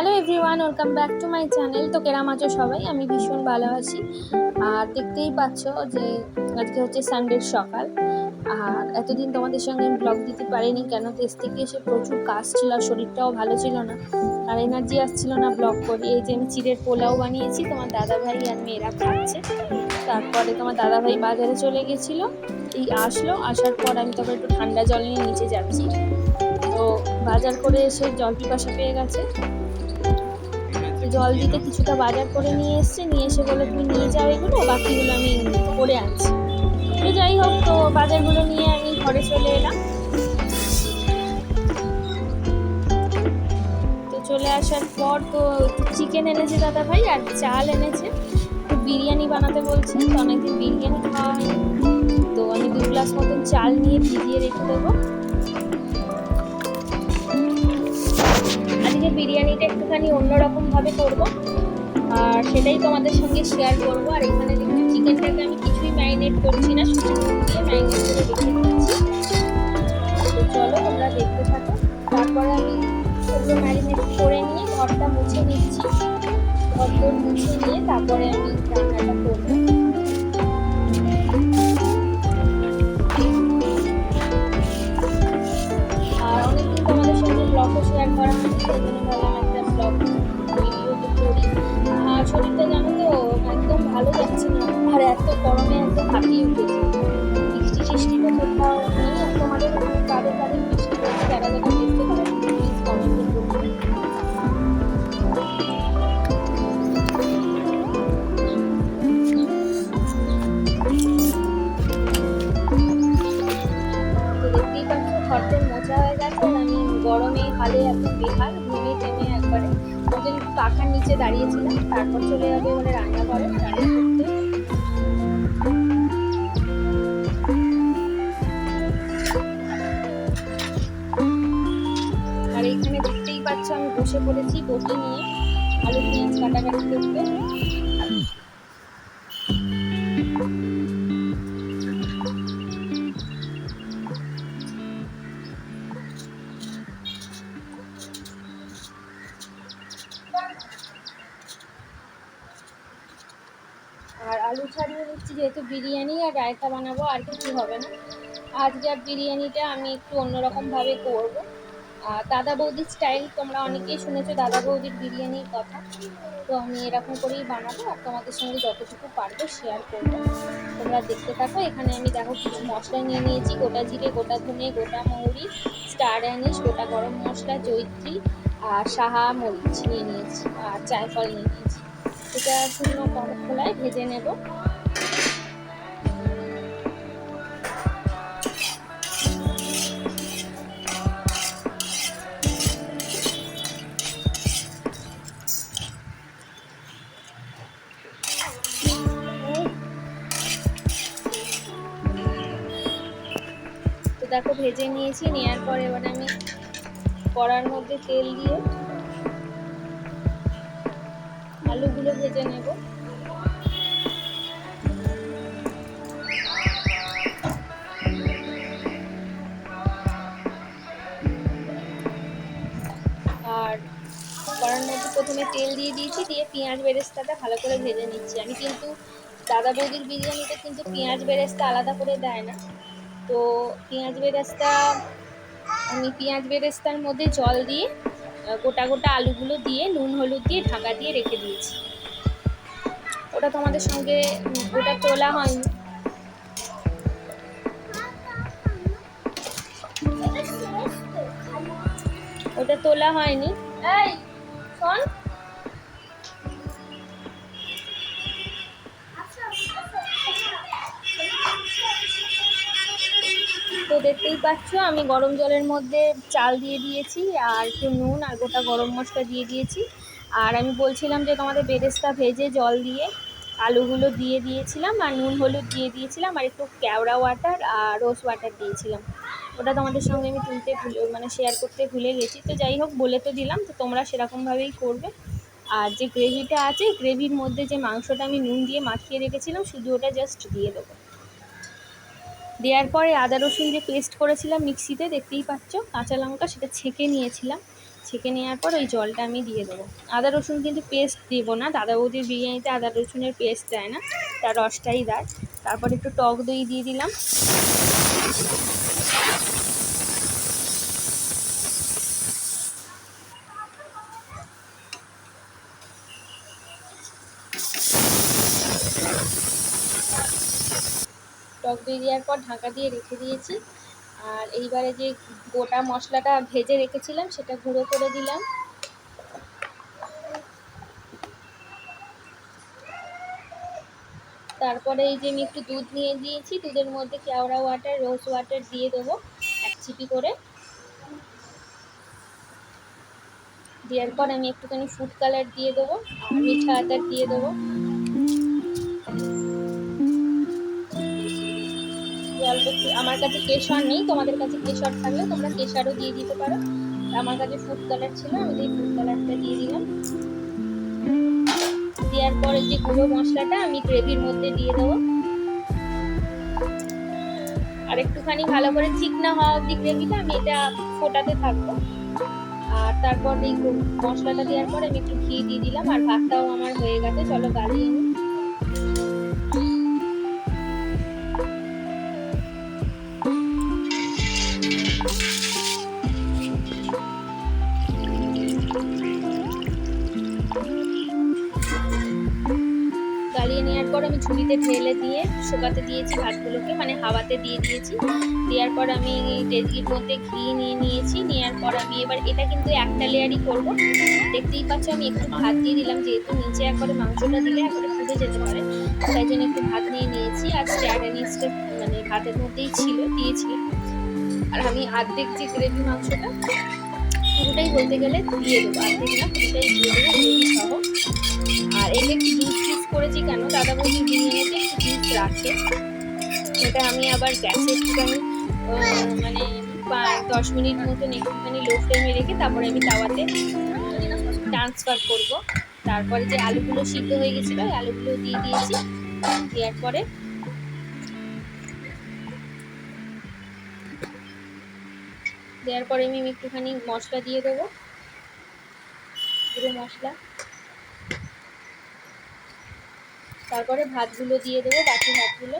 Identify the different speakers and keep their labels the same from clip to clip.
Speaker 1: Hello everyone welcome back to my channel তো কেরাম আছো সবাই? আমি ভীষণ ভালো আছি। আর দেখতেই পাচ্ছ যে আজকে হচ্ছে সানডের সকাল। আর এতদিন তোমাদের সঙ্গে আমি ব্লগ দিতে পারিনি কেন? দেশ থেকে এসে প্রচুর কাজ ছিল আর শরীরটাও ভালো ছিল না। আর এনার্জি আসছিল না ব্লগ করি। এই যে আমি চিড়ের পোলাও বানিয়েছি, তোমার দাদা ভাই আর মেয়েরা খাচ্ছে। তারপরে তোমার দাদা ভাই বাজারে চলে গেছিল। এই আসলো। আসার পর আমি তবে একটু ঠান্ডা জল নিয়ে নিচে যাচ্ছি। তো বাজার করে এসে জল পিপাসা পেয়ে গেছে। জল দিতে কিছুটা বাজার করে নিয়ে এসছে, নিয়ে এসে বলে তুমি নিয়ে যাও এগুলো, বাকিগুলো আমি করে আনছি তো যাই হোক, তো বাজারগুলো নিয়ে আমি ঘরে চলে এলাম। তো চলে আসার পর তো চিকেন এনেছে দাদা ভাই আর চাল এনেছে। তো বিরিয়ানি বানাতে বলছে, তো অনেকদিন বিরিয়ানি খাওয়া হয়নি। তো আমি দু গ্লাস মতন চাল নিয়ে ভিজিয়ে রেখে দেবো। বিরিয়ানিটা একটুখানি অন্যরকম ভাবে করব। আর সেটাই তোমাদের সঙ্গে শেয়ার করব। আর এখানে দেখুন চিকেনটাকে আমি কিছুই ম্যারিনেট করছি না, শুধু দিয়ে ম্যারিনেট করে রেখে দিচ্ছি। চলো, তোমরা দেখতে থাকো। তারপরে আমি ওগুলো ম্যারিনেট করে নিয়ে ঘরটা মুছে নিচ্ছি। ঘরটা মুছে নিয়ে তারপরে আমি রান্নাটা করব। আর অনেকদিন তোমাদের সঙ্গে ব্লগও শেয়ার করা হয়নি। আর শরীরটা জানো তো একদম ভালো যাচ্ছে না। আর এত গরমে একদম হাঁপিয়ে উঠেছে। বেহাল ঘুমিয়ে টেনে একবারে ওদের পাখার নিচে দাঁড়িয়েছিলাম, তারপর চলে যাবে ওদের রান্না করে আর এইখানে দেখতেই পাচ্ছ আমি বসে পড়েছি বসে নিয়ে, আলু পেঁয়াজ কাটাকাটি করতে। যেহেতু বিরিয়ানি আর রায়তা বানাবো, আর কিছু হবে না। আজকে আর বিরিয়ানিটা আমি একটু অন্যরকমভাবে করব। দাদা বৌদির স্টাইল তোমরা অনেকেই শুনেছো, দাদা বৌদির বিরিয়ানির কথা। তো আমি এরকম করেই বানাবো আর তোমাদের সঙ্গে যতটুকু পারব শেয়ার করব। তোমরা দেখতে থাকো, এখানে আমি দেখো কিছু মশলা নিয়ে নিয়েছি, গোটা জিরে, গোটা ধনে, গোটা মৌরি স্টার অ্যানিস গোটা গরম মশলা জৈত্রী আর সাহা মরিচ নিয়ে নিয়েছি আর জায়ফল নিয়ে নিয়েছি। এটা শুকনো খোলায় ভেজে নেব। দেখো ভেজে নিয়েছি নেওয়ার পরে এবার আমি কড়ার মধ্যে তেল দিয়ে আলুগুলো ভেজে নেব। আর কড়ার মধ্যে প্রথমে তেল দিয়ে দিয়েছি, দিয়ে পেঁয়াজ বেরেস্তাটা ভালো করে ভেজে নিচ্ছি। আমি কিন্তু দাদা বৌদির বিরিয়ানিতে কিন্তু পেঁয়াজ বেরেস্তা আলাদা করে দেয় না। তো পেঁয়াজ বেরেস্তা, আমি পেঁয়াজ বেরেস্তার মধ্যে জল দিয়ে গোটা গোটা আলুগুলো দিয়ে, নুন, হলুদ দিয়ে ঢাকা দিয়ে রেখে দিয়েছি। ওটা তোমাদের সঙ্গে, ওটা তোলা হয়নি। ওটা তোলা হয়নি। এই, শোন। দেখতেই পাচ্ছ, আমি গরম জলের মধ্যে চাল দিয়ে দিয়েছি আর একটু নুন আর গোটা গরম মশলা দিয়ে দিয়েছি। আর আমি বলছিলাম যে তোমাদের বেরেস্তা ভেজে জল দিয়ে আলুগুলো দিয়ে দিয়েছিলাম আর নুন হলুদ দিয়ে দিয়েছিলাম আর একটু কেওড়া ওয়াটার আর রোজ ওয়াটার দিয়েছিলাম। ওটা তোমাদের সঙ্গে আমি তুলতে ভুলে মানে শেয়ার করতে ভুলে গেছি। তো যাই হোক, বলে তো দিলাম, তো তোমরা সেরকমভাবেই করবে। আর যে গ্রেভিটা আছে গ্রেভির মধ্যে যে মাংসটা আমি নুন দিয়ে মাখিয়ে রেখেছিলাম, শুধু ওটা জাস্ট দিয়ে দেবো। দেওয়ার পরে আদা রসুন যে পেস্ট করেছিলাম মিক্সিতে, দেখতেই পাচ্ছ, কাঁচা লঙ্কা সেটা ছেঁকে নিয়েছিলাম। ছেঁকে নেওয়ার পর ওই জলটা আমি দিয়ে দেবো। আদা রসুন কিন্তু পেস্ট দেবো না। দাদা বৌদির বিরিয়ানিতে আদা রসুনের পেস্ট দেয় না, তার রসটাই দেয়। তারপর একটু টক দই দিয়ে দিলাম। টক দই দেওয়ার পর ঢাকা দিয়ে রেখে দিয়েছি। আর এইবারে যে গোটা মশলাটা ভেজে রেখেছিলাম, সেটা গুঁড়ো করে দিলাম। তারপরে এই যে আমি একটু দুধ নিয়ে দিয়েছি, দুধের মধ্যে কেওড়া ওয়াটার, রোজ ওয়াটার দিয়ে দেবো এক চিপি করে। দেওয়ার পর আমি একটুখানি ফুড কালার দিয়ে দেবো আর মিঠা আদার দিয়ে দেবো। আমার কাছে কেশর নেই, তোমাদের কাছে কেশর থাকলে তোমরা কেশরও দিয়ে দিতে পারো। আমার কাছে ফুড কালার ছিল, আমি এই ফুড কালারটা দিয়ে দিলাম। দেওয়ার পরে যে গুঁড়ো মশলাটা আমি গ্রেভির মধ্যে দিয়ে দেবো। আর একটুখানি ভালো করে ঠিক না হওয়া অব্দি গ্রেভিটা আমি এটা ফোটাতে থাকব। আর তারপর এই মশলাটা দেওয়ার পরে আমি একটু ঘি দিয়ে দিলাম, আর ভাতটাও আমার হয়ে গেছে, চলো নিই ঝুড়িতে ঢেলে দিয়ে শুকাতে দিয়েছি ভাতগুলোকে মানে হাওয়াতে দিয়ে দিয়েছি। দেওয়ার পর আমি ডেজকির মধ্যে ঘি নিয়ে নিয়েছি। নেওয়ার পর আমি এবার এটা কিন্তু একটা লেয়ারই করব। দেখতেই পাচ্ছ আমি একটু ভাত দিয়ে দিলাম, যেহেতু নিচে একবারে মাংসটা দিলে একবারে ফুটে যেতে পারে। তাই জন্য একটু ভাত নিয়ে নিয়েছি। আর স্ট্যাড অ্যানিসটা মানে ভাতের মধ্যেই ছিল দিয়েছিলাম আর আমি অর্ধেক যে গ্রেভি মাংসটা, পুরোটাই বলতে গেলে দিয়ে দেবো। অর্ধেক না, পুরোটাই দিয়ে দেবো আর এতে একটু জুস জুস করেছি কেন? দাদা বৌদি বিরিয়ানিতে একটু জুস রাখে এটা আমি আবার গ্যাসে একটুখানি মানে দশ মিনিট মতন একটুখানি লো ফ্লেমে রেখে তারপরে আমি তাওয়াতে ট্রান্সফার করব। তারপরে যে আলুগুলো সিদ্ধ হয়ে গেছিল ওই আলুগুলো দিয়ে দিয়েছি। দেওয়ার পরে দেওয়ার পরে আমি একটুখানি মশলা দিয়ে দেবো। গুঁড়ো মশলা। তারপরে ভাতগুলো দিয়ে দেবো বাকি ভাতগুলো।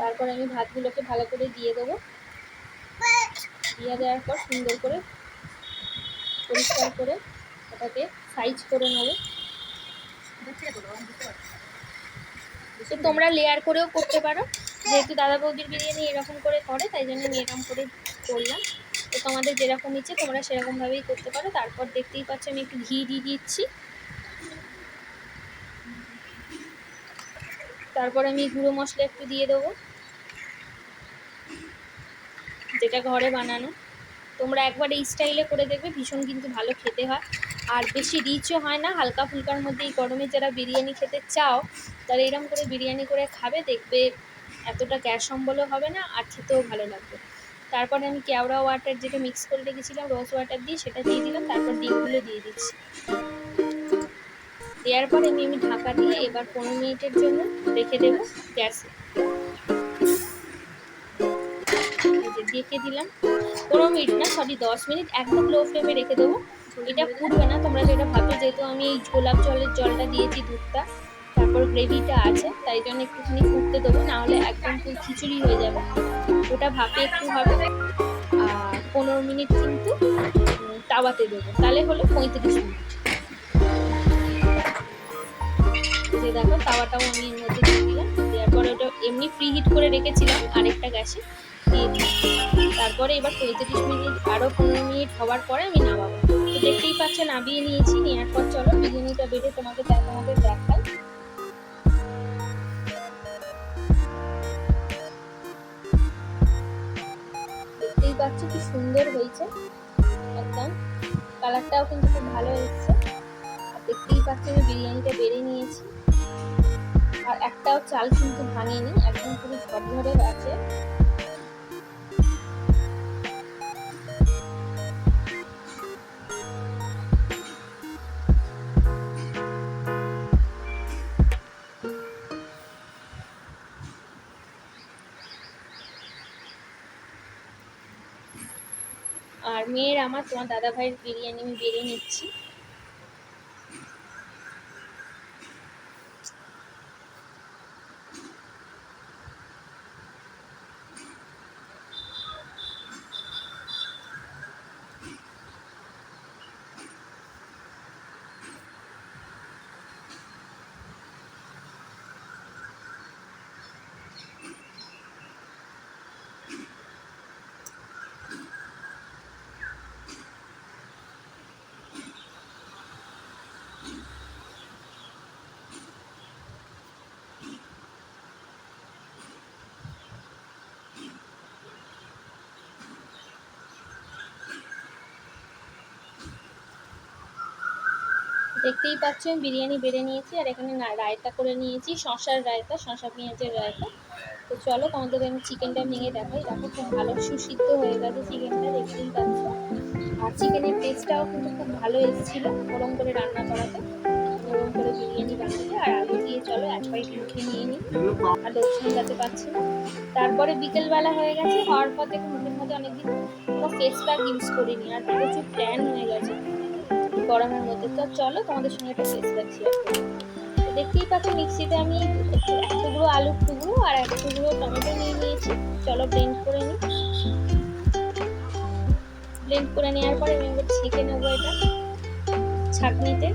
Speaker 1: তারপর আমি ভাতগুলোকে ভালো করে দিয়ে দেবো। দিয়ে দেওয়ার পর সুন্দর করে পরিষ্কার করে ওটাকে সাইজ করে নেব। তোমরা লেয়ার করেও করতে পারো। যেহেতু দাদা বৌদির বিরিয়ানি এরকম করে করে, তাই জন্য আমি এরকম করে করলাম। তো তোমাদের যেরকম ইচ্ছে তোমরা সেরকমভাবেই করতে পারো। তারপর দেখতেই পাচ্ছ আমি একটু ঘি দিয়ে দিচ্ছি। তারপর আমি গুঁড়ো মশলা একটু দিয়ে দেবো। যেটা ঘরে বানানো। তোমরা একবার এই স্টাইলে করে দেখবে, ভীষণ কিন্তু ভালো খেতে হয়। আর বেশি রিচও হয় না, হালকা ফুলকার মধ্যে এই গরমে যারা বিরিয়ানি খেতে চাও, তারা এরকম করে বিরিয়ানি করে খাবে, দেখবে এতটা গ্যাস অম্বলও হবে না আর খেতেও ভালো লাগবে। তারপরে আমি কেওড়া ওয়াটার যেটা মিক্স করে রেখেছিলাম, রোজ ওয়াটার দিয়ে সেটা দিয়ে দিলাম, তারপর ডিমগুলো দিয়ে দিচ্ছি। দেওয়ার পরে আমি আমি ঢাকা দিয়ে এবার পনেরো মিনিটের জন্য রেখে দেবো গ্যাসে। রেখে দিলাম। পনেরো মিনিট না, সরি দশ মিনিট একদম লো ফ্লেমে রেখে দেবো। এটা ফুটবে না, তোমরা যেটা ভাবছ, যেহেতু আমি এই গোলাপ জলের জলটা দিয়েছি দুধটা। তারপর গ্রেভিটা আছে, তাই জন্য একটুখানি ফুটতে দেবো, নাহলে একদম ফুল খিচুড়ি হয়ে যাবে। ওটা ভাপে একটু হবে পনেরো মিনিট কিন্তু তাওয়াতে দেবো। তাহলে হলো পঁয়ত্রিশ মিনিট। যে দেখো তাওয়াটাও আমি এর মধ্যে দিয়ে দিলাম, দেওয়ার পরে ওটা এমনি ফ্রি হিট করে রেখেছিলাম আরেকটা গ্যাসে, দিয়ে তারপরে এবার পঁয়ত্রিশ মিনিট আরও পনেরো মিনিট হওয়ার পরে আমি নামাবো। তো দেখতেই পাচ্ছে নামিয়ে নিয়েছি, নেওয়ার পর চলো, বিরিয়ানিটা বেড়ে তোমাকে তোমাদের দেখাই পাচ্ছ, কি সুন্দর হয়েছে। একদম। কালারটাও কিন্তু খুব ভালো এসছে আর দেখতেই পাচ্ছি, আমি বিরিয়ানিটা বেড়ে নিয়েছি। আর একটাও চাল কিন্তু ভাঙেনি, একদম পুরো ঝরঝরে আছে। মেয়ের আমার তোমার দাদা ভাইয়ের বিরিয়ানি আমি বেড়ে নিচ্ছি। দেখতেই পাচ্ছ আমি বিরিয়ানি বেড়ে নিয়েছি আর এখানে রায়তা করে নিয়েছি শশার রায়তা শশা পেঁয়াজের রায়তা। তো চলো তোমাদের আমি চিকেনটা ভেঙে দেখাই। দেখো খুব ভালো সুসিদ্ধ হয়ে গেছে চিকেনটা দেখতেই পাচ্ছ। আর চিকেনের টেস্টটাও কিন্তু খুব ভালো এসেছিল ওরম করে রান্না করাতে। ওরম করে বিরিয়ানি বানাতে। আর আলু দিয়ে চলো, এক পাইট মুখে নিয়ে নিই। আর লোক সামলাতে পারছি না। তারপরে বিকেলবেলা হয়ে গেছে, হওয়ার পর দেখো মুখের মধ্যে অনেকদিন কোনো ফেস প্যাক ইউজ করিনি। আর প্রচুর ট্যান হয়ে গেছে। গরমের মধ্যে। তো চলো তোমাদের সঙ্গে একটা ফেস শেয়ার করি দেখতেই পাচ্ছ, মিক্সিতে আমি এক টুকরো আলুর টুকরো আর এক টুকরো টমেটো নিয়ে নিয়েছি। চলো ব্লেন্ড করে নিই। ব্লেন্ড করে নেওয়ার পরে আমি এবার ছেঁকে নেব এটা ছাঁকনিতে।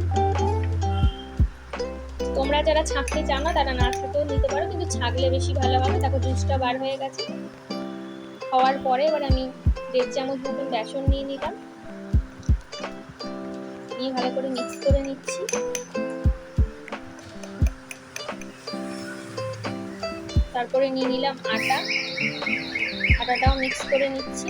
Speaker 1: তোমরা যারা ছাঁকতে চাও না তারা না ছাঁকেও নিতে পারো, কিন্তু ছাঁকলে বেশি ভালো হবে। দেখো জুসটা বার হয়ে গেছে। হওয়ার পরে এবার আমি দেড় চামচ মতন বেসন নিয়ে নিলাম। নিয়ে ভালো করে মিক্স করে নিচ্ছি। তারপরে নিয়ে নিলাম আটা। আটাটাও মিক্স করে নিচ্ছি।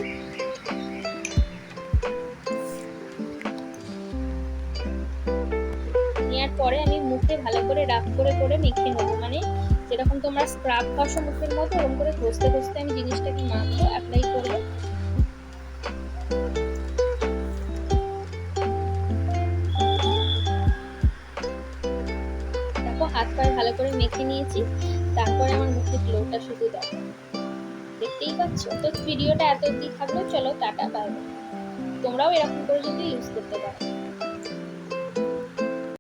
Speaker 1: নেওয়ার পরে আমি মুখে ভালো করে রাফ করে করে মেখে নেব। মানে যেরকম তোমরা স্ক্রাব ঘষো মুখের মতো ওরকম করে ঘষতে ঘষতে আমি জিনিসটাকে মাখবো অ্যাপ্লাই করব। ভালো করে মেখে নিয়েছি, তারপরে আমার মুখে গ্লোটা শুধু দেখো। দেখতেই পাচ্ছ? তো ভিডিওটা এত অবধি থাকল, চলো টাটা বাই তোমরাও এরকম করে যদি ইউজ করতে পারো।